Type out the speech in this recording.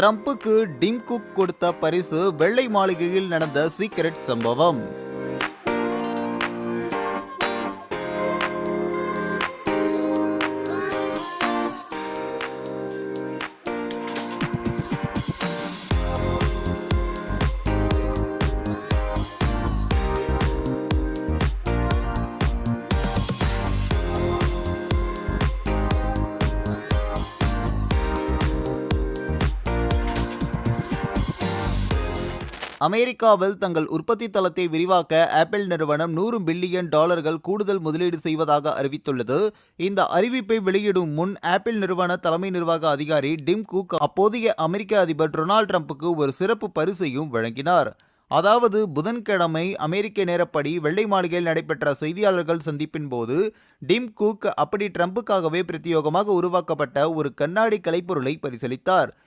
ட்ரம்புக்கு dim cook கொடுத்த பரிசு வெள்ளை மாளிகையில் நடந்த சீக்ரெட் சம்பவம். அமெரிக்காவில் தங்கள் உற்பத்தி தளத்தை விரிவாக்க ஆப்பிள் நிறுவனம் நூறு பில்லியன் டாலர்கள் கூடுதல் முதலீடு செய்வதாக அறிவித்துள்ளது. இந்த அறிவிப்பை வெளியிடும் முன் ஆப்பிள் நிறுவன தலைமை நிர்வாக அதிகாரி டிம் குக் அப்போதைய அமெரிக்க அதிபர் டொனால்ட் ட்ரம்புக்கு ஒரு சிறப்பு பரிசையும் வழங்கினார். அதாவது புதன்கிழமை அமெரிக்க நேரப்படி வெள்ளை மாளிகையில் நடைபெற்ற செய்தியாளர்கள் சந்திப்பின் போது டிம் குக் அப்படி ட்ரம்புக்காகவே பிரத்யேகமாக உருவாக்கப்பட்ட ஒரு கண்ணாடி கலைப்பொருளை பரிசளித்தார்.